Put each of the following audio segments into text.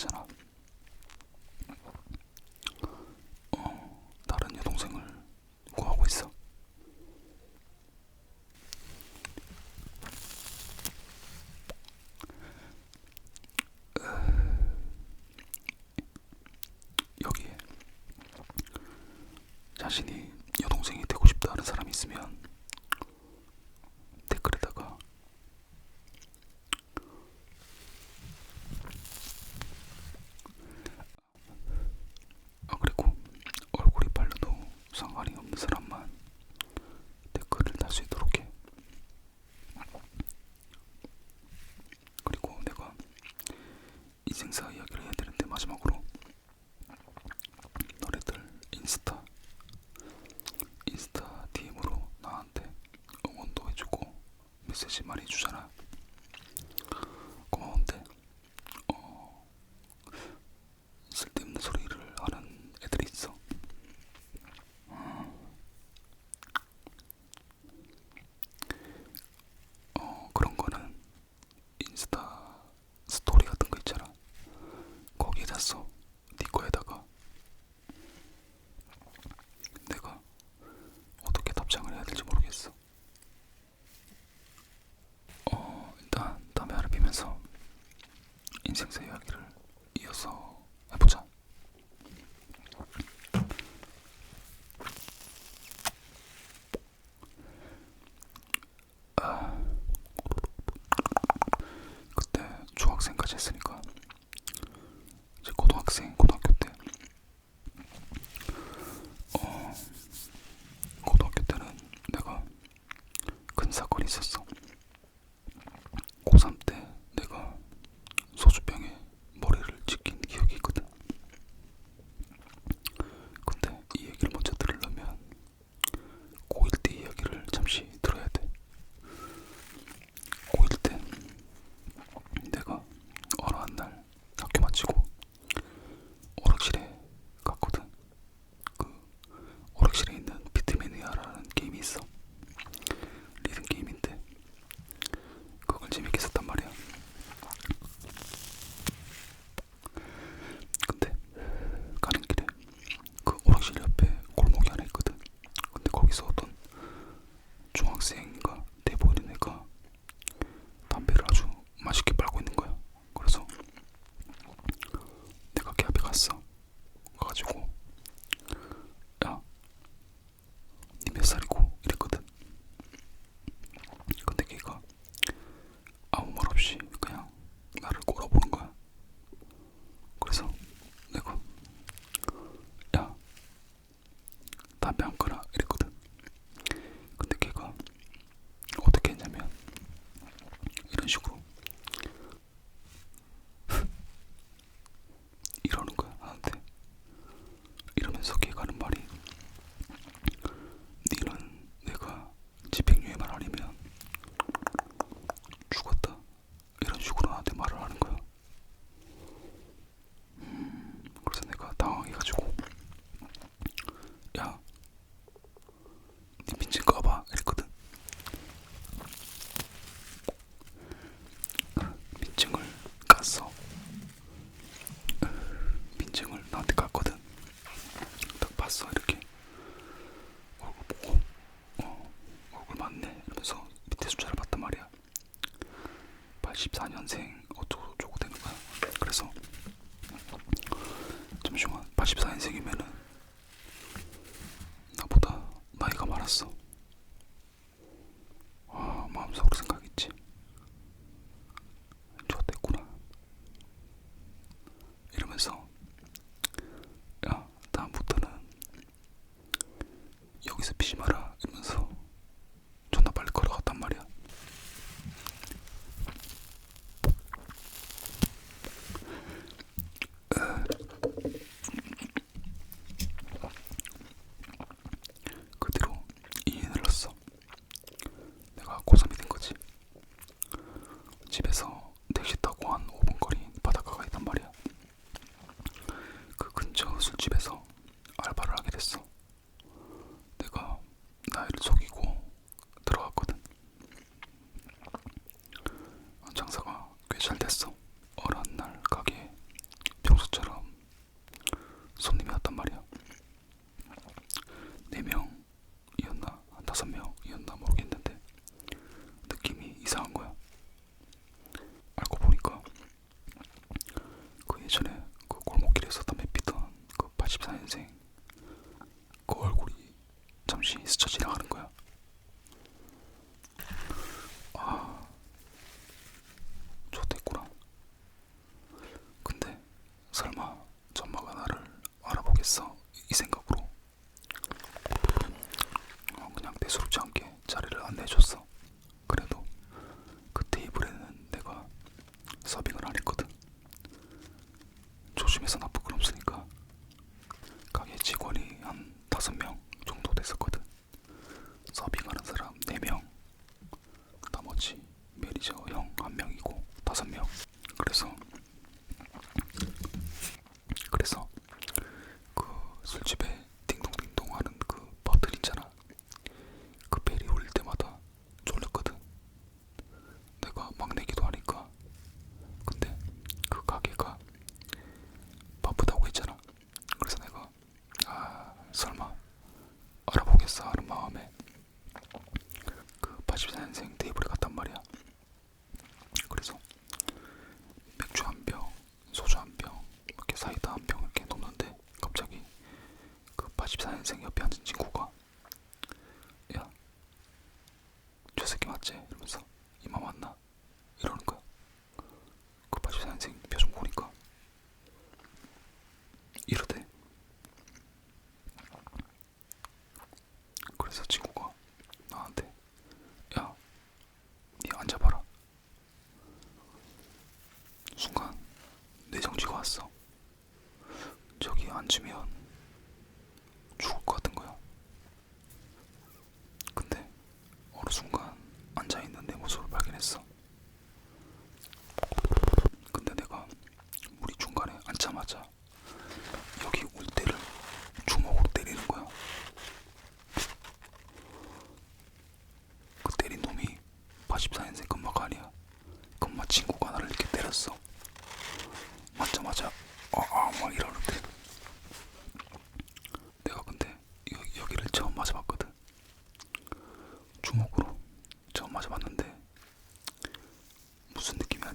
되잖아. 어, 다른 여동생을 구하고 있어. 여기에 자신이 니몇 대수롭지 않게 자리를 안내해줬어. 그래서 친구가 나한테 야, 니 앉아봐라. 순간 내정지가 왔어. 저기 앉으면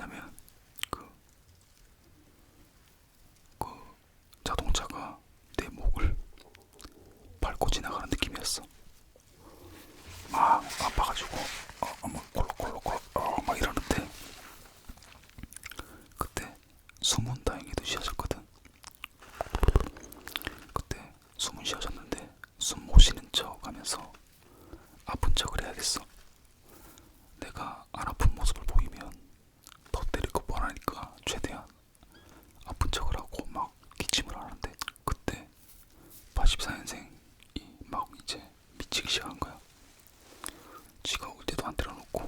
그렇다면 안 틀어놓고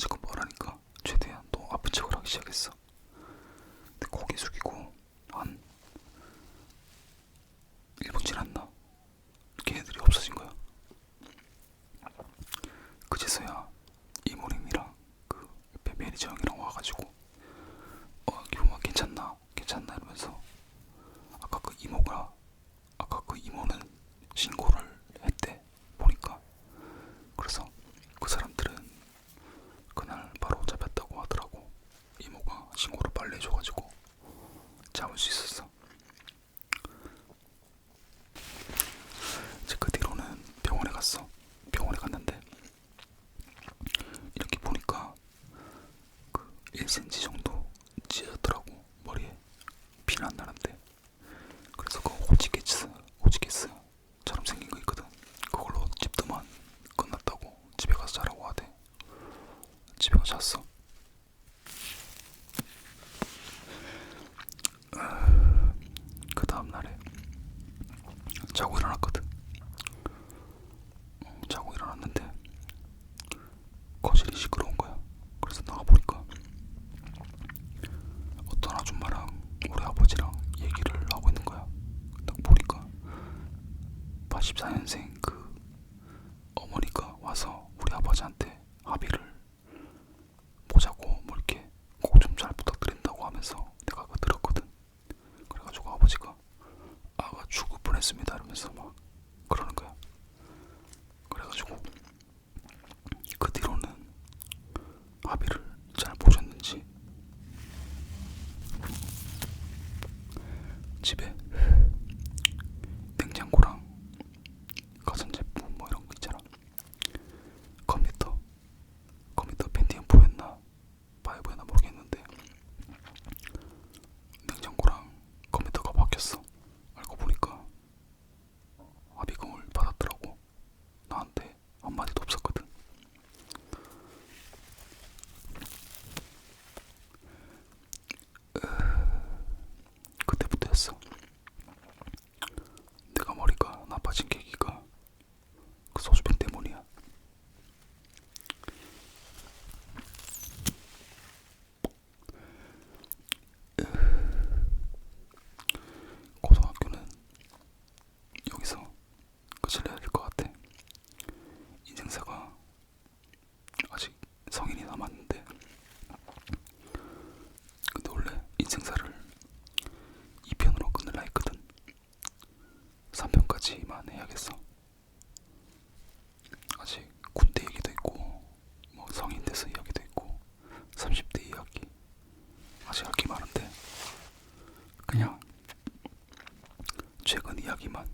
자꾸 뭐라니까 최대한 너 아픈 척을 하기 시작했어. 근데 고개 숙이고 한 44년생 그 어머니가 와서 우리 아버지한테 합의를 보자고 뭐 이렇게 꼭 좀 잘 부탁드린다고 하면서 내가 그 들었거든. 그래가지고 아버지가 아가 죽을 뻔했습니다 이러면서 막 그러는 거야. 인생사를 2편으로 끊을라 했거든. 3편까지만 해야겠어. 아직 군대 얘기도 있고, 뭐 성인 돼서 이야기도 있고, 30대 이야기. 아직 할 게 많은데, 그냥 최근 이야기만